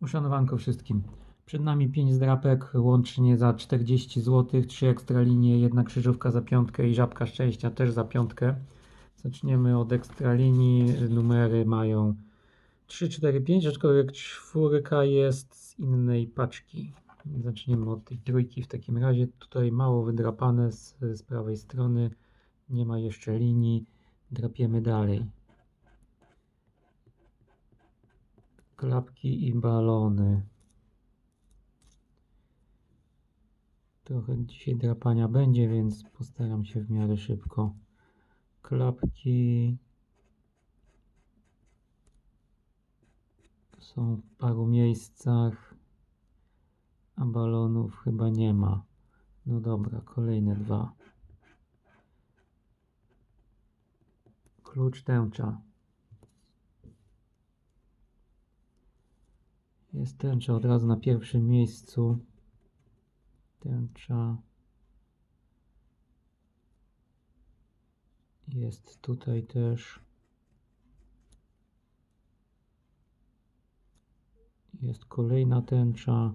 Uszanowanko wszystkim. Przed nami 5 zdrapek, łącznie za 40 zł, 3 ekstra linie, jedna krzyżówka za piątkę i żabka szczęścia też za piątkę. Zaczniemy od ekstra linii. Numery mają 3, 4, 5, aczkolwiek czwórka jest z innej paczki. Zaczniemy od tej trójki w takim razie. Tutaj mało wydrapane z, z prawej strony. Nie ma jeszcze linii. Drapiemy dalej. Klapki i balony. Trochę dzisiaj drapania będzie, więc postaram się w miarę szybko. Klapki są w paru miejscach, a balonów chyba nie ma. No dobra, kolejne dwa. Klucz tęcza. Jest tęcza od razu na pierwszym miejscu. Tęcza. Jest tutaj też. Jest kolejna tęcza.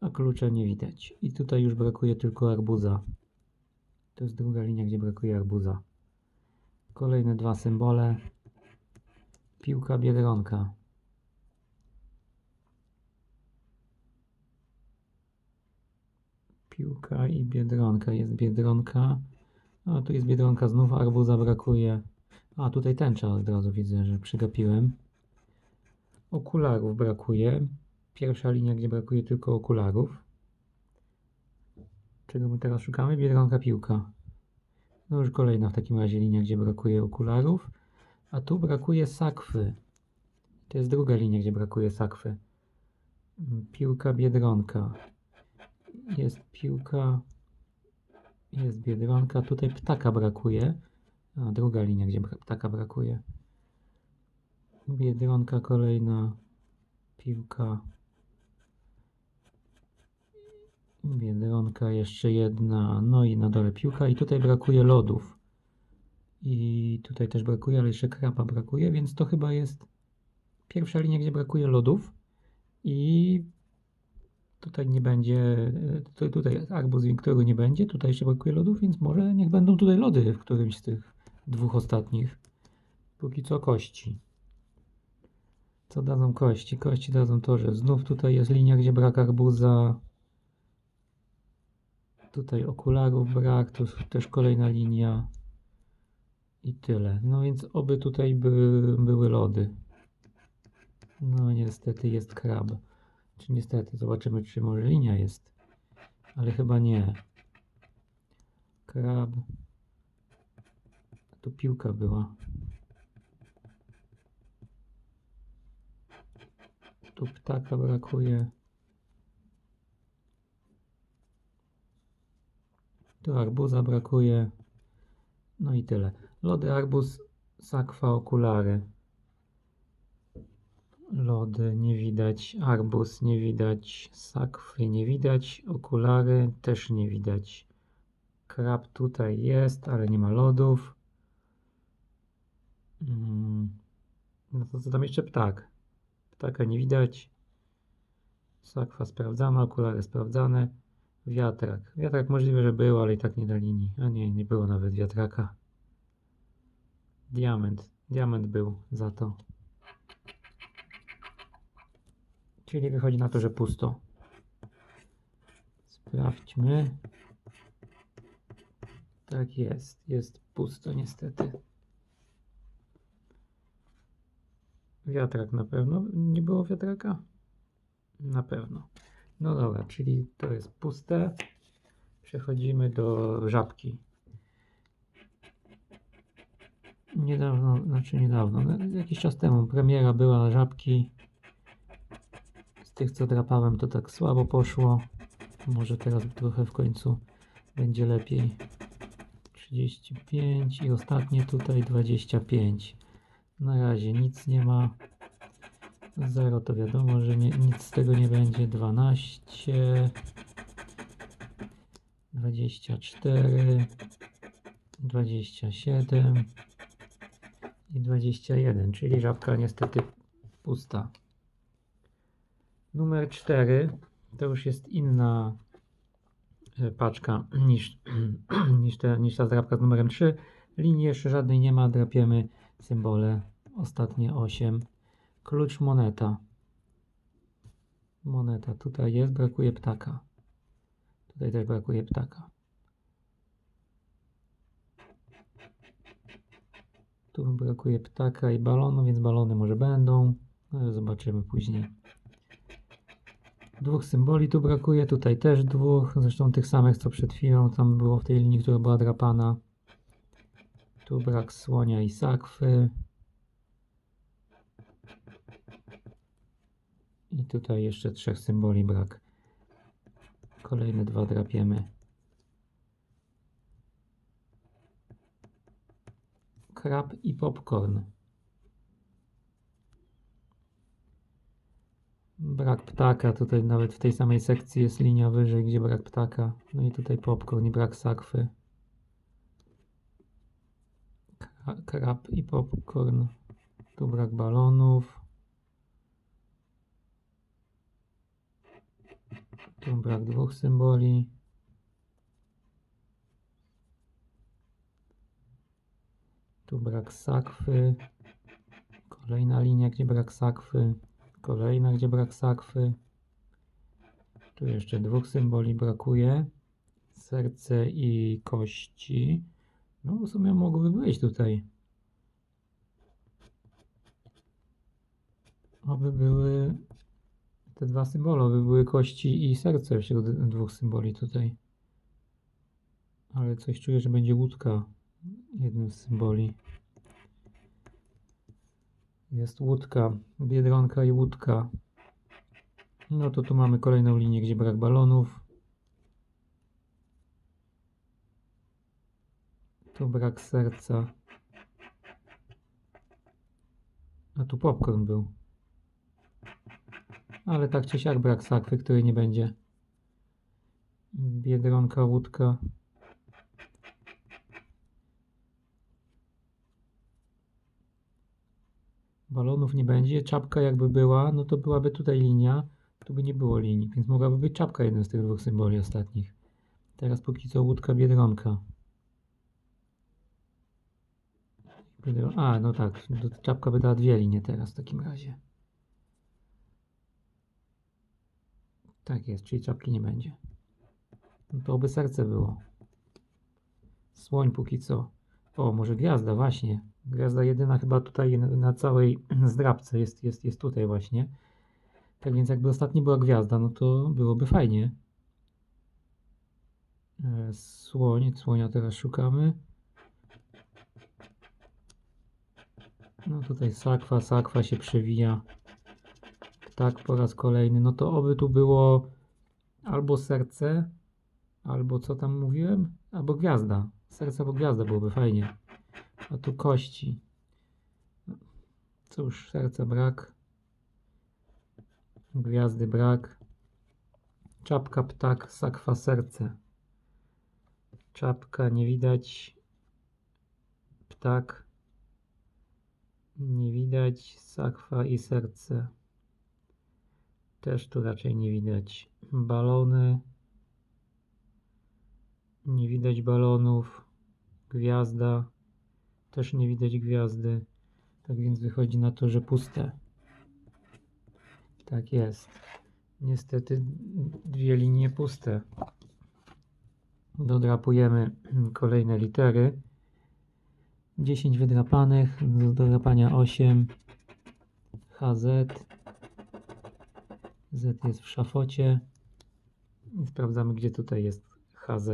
A klucza nie widać. I tutaj już brakuje tylko arbuza. To jest druga linia, gdzie brakuje arbuza. Kolejne dwa symbole. Piłka Biedronka. Piłka i Biedronka. Jest Biedronka. A tu jest Biedronka znów, arbuza brakuje. A tutaj tęcza od razu widzę, że przegapiłem. Okularów brakuje. Pierwsza linia, gdzie brakuje tylko okularów. Czego my teraz szukamy? Biedronka piłka. No już kolejna w takim razie linia, gdzie brakuje okularów. A tu brakuje sakwy. To jest druga linia, gdzie brakuje sakwy. Piłka Biedronka. Jest piłka. Jest Biedronka. Tutaj ptaka brakuje. A druga linia, gdzie ptaka brakuje. Biedronka kolejna. Piłka. Biedronka jeszcze jedna. No i na dole piłka. I tutaj brakuje lodów. I tutaj też brakuje, ale jeszcze krapa brakuje, więc to chyba jest pierwsza linia, gdzie brakuje lodów. I tutaj nie będzie, e, tutaj, tutaj którego nie będzie, tutaj jeszcze brakuje lodów, więc może niech będą tutaj lody w którymś z tych dwóch ostatnich. Póki co kości. Co dadzą kości? Kości dadzą to, że znów tutaj jest linia, gdzie brak arbuza. Tutaj okularów brak, tu też kolejna linia. I tyle. No więc oby tutaj by, były lody. No niestety jest krab. Czy niestety, zobaczymy czy może linia jest. Ale chyba nie. Krab. Tu piłka była. Tu ptaka brakuje. Tu arbuza brakuje. No i tyle. Lody, arbuz, sakwa, okulary. Lody nie widać, arbuz nie widać, sakwy nie widać, okulary też nie widać. Krab tutaj jest, ale nie ma lodów. Mm. No to co tam jeszcze ptak? Ptaka nie widać. Sakwa sprawdzana, okulary sprawdzane. Wiatrak. Wiatrak możliwe, że był, ale i tak nie da linii. A nie, nie było nawet wiatraka. Diament. Diament był za to. Czyli wychodzi na to, że pusto. Sprawdźmy. Tak jest. Jest pusto niestety. Wiatrak na pewno. Nie było wiatraka? Na pewno. No dobra, czyli to jest puste. Przechodzimy do żabki. Niedawno, znaczy niedawno, no, jakiś czas temu premiera była żabki. Tych co drapałem to tak słabo poszło. Może teraz trochę w końcu będzie lepiej. 35 i ostatnie tutaj 25. Na razie nic nie ma. 0 to wiadomo, że nie, nic z tego nie będzie. 12 24 27 i 21, czyli żabka niestety pusta. Numer 4 to już jest inna e, paczka niż, niż, te, niż ta zdrabka z numerem 3. Linii jeszcze żadnej nie ma, drapiemy symbole. Ostatnie 8. Klucz moneta. Moneta tutaj jest, brakuje ptaka. Tutaj też brakuje ptaka. Tu brakuje ptaka i balonu, więc balony może będą. No, zobaczymy później. Dwóch symboli tu brakuje, tutaj też dwóch, zresztą tych samych co przed chwilą, tam było w tej linii, która była drapana. Tu brak słonia i sakwy. I tutaj jeszcze trzech symboli brak. Kolejne dwa drapiemy. Krab i popcorn. Brak ptaka, tutaj nawet w tej samej sekcji jest linia wyżej, gdzie brak ptaka. No i tutaj popcorn i brak sakwy. Kra- Krab i popcorn. Tu brak balonów. Tu brak dwóch symboli. Tu brak sakwy. Kolejna linia, gdzie brak sakwy. Kolejna, gdzie brak sakwy. Tu jeszcze dwóch symboli brakuje. Serce i kości. No, w sumie mogłyby być tutaj. Oby były te dwa symbole, oby były kości i serce wśród dwóch symboli tutaj. Ale coś czuję, że będzie łódka jednym z symboli. Jest łódka, biedronka i łódka. No to tu mamy kolejną linię, gdzie brak balonów. Tu brak serca. A tu popcorn był. Ale tak czy siak brak sakwy, której nie będzie. Biedronka, łódka. Balonów nie będzie. Czapka jakby była, no to byłaby tutaj linia. Tu by nie było linii, więc mogłaby być czapka jeden z tych dwóch symboli ostatnich. Teraz póki co łódka, biedronka. Biedro- A, no tak. Czapka by dała dwie linie teraz w takim razie. Tak jest, czyli czapki nie będzie. No to oby serce było. Słoń póki co. O, może gwiazda, właśnie. Gwiazda jedyna chyba tutaj na, całej zdrabce jest, jest, jest tutaj właśnie. Tak więc jakby ostatni była gwiazda, no to byłoby fajnie. E, Słoń, słonia teraz szukamy. No tutaj sakwa, sakwa się przewija. Tak, po raz kolejny. No to oby tu było albo serce, albo co tam mówiłem? Albo gwiazda. Serce albo gwiazda byłoby fajnie. A tu kości. Cóż, serca brak. Gwiazdy brak. Czapka, ptak, sakwa, serce. Czapka nie widać. Ptak. Nie widać. Sakwa i serce. Też tu raczej nie widać. Balony. Nie widać balonów. Gwiazda. Też nie widać gwiazdy. Tak więc wychodzi na to, że puste. Tak jest. Niestety dwie linie puste. Dodrapujemy kolejne litery. 10 wydrapanych, do dodrapania 8. HZ. Z jest w szafocie. I sprawdzamy, gdzie tutaj jest HZ.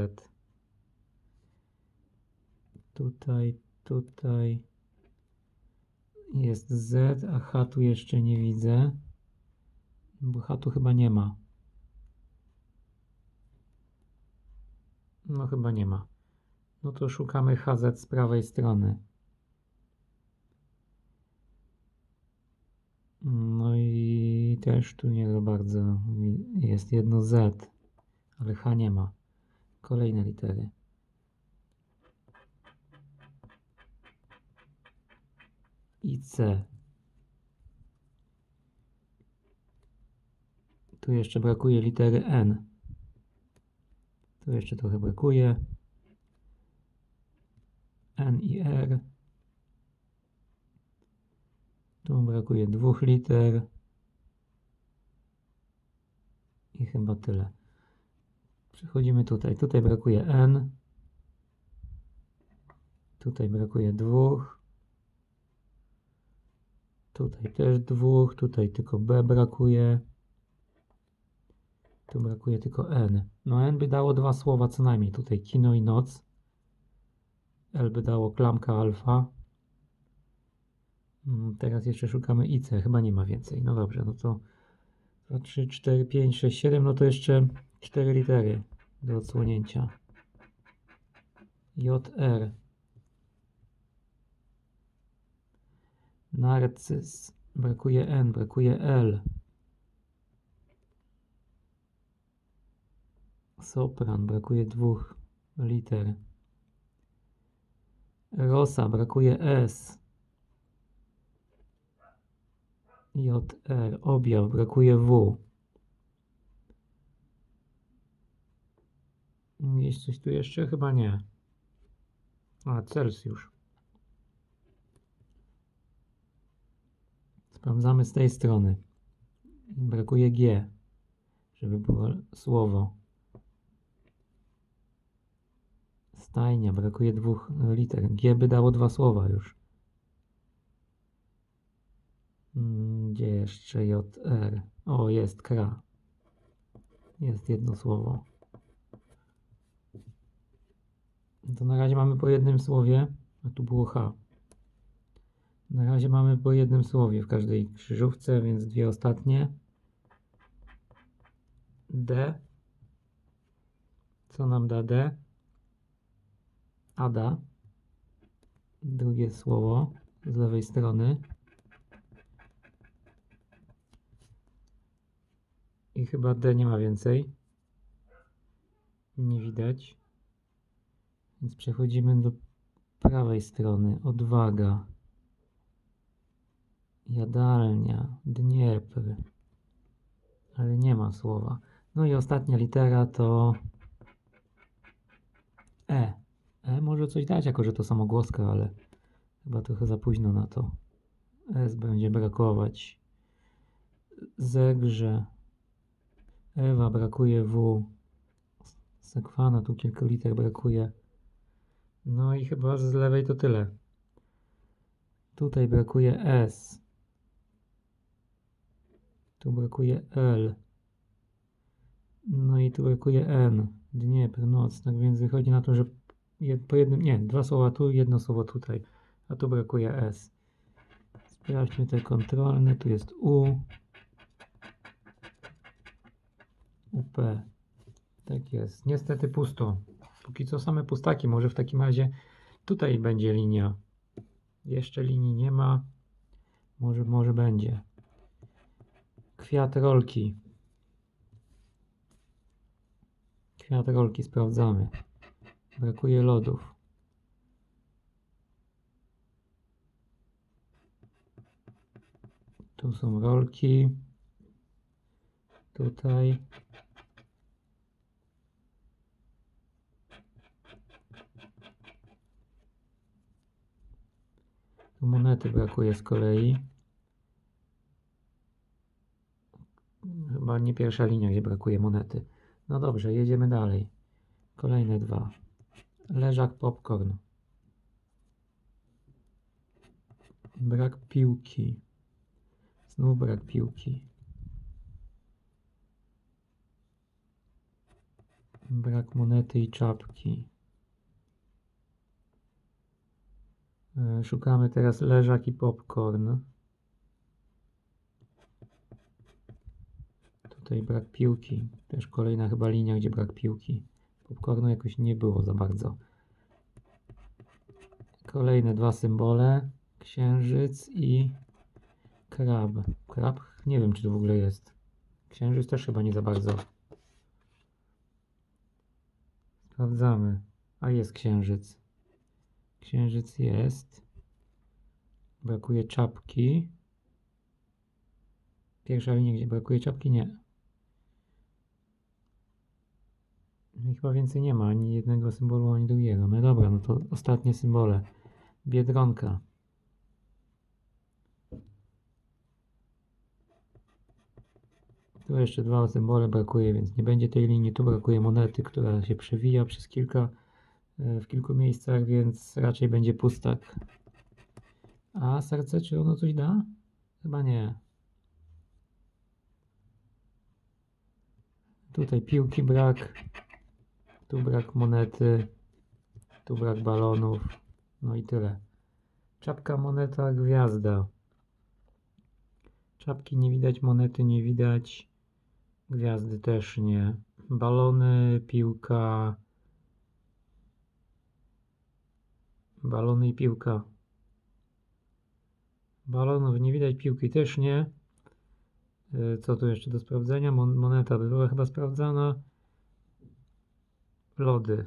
Tutaj, tutaj jest Z, a H tu jeszcze nie widzę. Bo H tu chyba nie ma. No chyba nie ma. No to szukamy HZ z prawej strony. No i też tu nie za bardzo. Jest jedno Z, ale H nie ma. Kolejne litery. I C. Tu jeszcze brakuje litery N. Tu jeszcze trochę brakuje. N i R. Tu brakuje dwóch liter. I chyba tyle. Przechodzimy tutaj. Tutaj brakuje N. Tutaj brakuje dwóch. Tutaj też dwóch. Tutaj tylko B brakuje. Tu brakuje tylko N. No N by dało dwa słowa co najmniej. Tutaj kino i noc. L by dało klamka alfa. Mm, Teraz jeszcze szukamy IC. Chyba nie ma więcej. No dobrze, no to 2, 3, 4, 5, 6, 7. No to jeszcze 4 litery do odsłonięcia. JR. Narcyz. Brakuje N, brakuje L. Sopran, brakuje dwóch liter. Rosa, brakuje S. JR, objaw, brakuje W. Jest coś tu jeszcze? Chyba nie. A, Celsjusz. Sprawdzamy z tej strony. Brakuje G, żeby było słowo. Stajnia, brakuje dwóch liter. G by dało dwa słowa już. Mm, Gdzie jeszcze JR? O, jest KRA. Jest jedno słowo. To na razie mamy po jednym słowie, a tu było H. Na razie mamy po jednym słowie w każdej krzyżówce, więc dwie ostatnie. D. Co nam da D? Ada. Drugie słowo z lewej strony. I chyba D nie ma więcej. Nie widać. Więc przechodzimy do prawej strony. Odwaga. Jadalnia. Dniepr. Ale nie ma słowa. No i ostatnia litera to E. E może coś dać, jako że to samogłoska, ale chyba trochę za późno na to. S będzie brakować. Zegrze. Ewa brakuje W. Sekwana, tu kilka liter brakuje. No i chyba z lewej to tyle. Tutaj brakuje S. Tu brakuje L. No i tu brakuje N. Dniepr, noc. Tak więc wychodzi na to, że po jednym, nie, dwa słowa tu, jedno słowo tutaj. A tu brakuje S. Sprawdźmy te kontrolne. Tu jest U. UP. Tak jest. Niestety pusto. Póki co same pustaki. Może w takim razie tutaj będzie linia. Jeszcze linii nie ma. Może, może będzie. Kwiat rolki. Kwiat rolki sprawdzamy. Brakuje lodów. Tu są rolki. Tutaj. Tu monety brakuje z kolei. Nie pierwsza linia, gdzie brakuje monety. No dobrze, jedziemy dalej. Kolejne dwa. Leżak popcorn. Brak piłki. Znów brak piłki. Brak monety i czapki. E, Szukamy teraz leżak i popcorn. Tutaj brak piłki. Też kolejna chyba linia, gdzie brak piłki. Popcornu jakoś nie było za bardzo. Kolejne dwa symbole. Księżyc i krab. Krab? Nie wiem, czy to w ogóle jest. Księżyc też chyba nie za bardzo. Sprawdzamy. A jest księżyc. Księżyc jest. Brakuje czapki. Pierwsza linia, gdzie brakuje czapki, nie. I chyba więcej nie ma ani jednego symbolu, ani drugiego. No dobra, no to ostatnie symbole. Biedronka. Tu jeszcze dwa symbole brakuje, więc nie będzie tej linii. Tu brakuje monety, która się przewija przez kilka, e, w kilku miejscach, więc raczej będzie pustak. A serce, czy ono coś da? Chyba nie. Tutaj piłki brak. Tu brak monety. Tu brak balonów. No i tyle. Czapka, moneta, gwiazda. Czapki nie widać, monety nie widać. Gwiazdy też nie. Balony, piłka. Balony i piłka. Balonów nie widać, piłki też nie. Y, Co tu jeszcze do sprawdzenia? Mon- moneta by była chyba sprawdzana. Lody.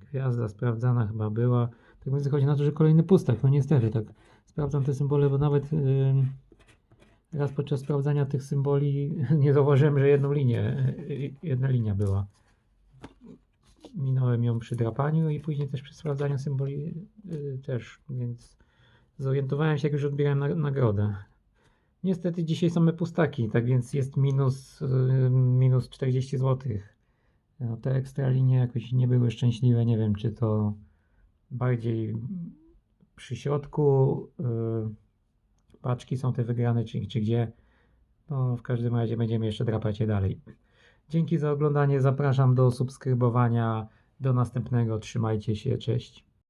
Gwiazda sprawdzana chyba była. Tak więc wychodzi na to, że kolejny pustak. No niestety, tak sprawdzam te symbole, bo nawet ym, raz podczas sprawdzania tych symboli nie zauważyłem, że jedną linię, y, jedna linia była. Minąłem ją przy drapaniu i później też przy sprawdzaniu symboli y, też, więc zorientowałem się, jak już odbierałem na, nagrodę. Niestety dzisiaj same pustaki, tak więc jest minus, minus 40 zł. No, te ekstra linie jakoś nie były szczęśliwe. Nie wiem, czy to bardziej przy środku y, paczki są te wygrane, czy, czy gdzie. No, w każdym razie będziemy jeszcze drapać je dalej. Dzięki za oglądanie. Zapraszam do subskrybowania. Do następnego. Trzymajcie się. Cześć.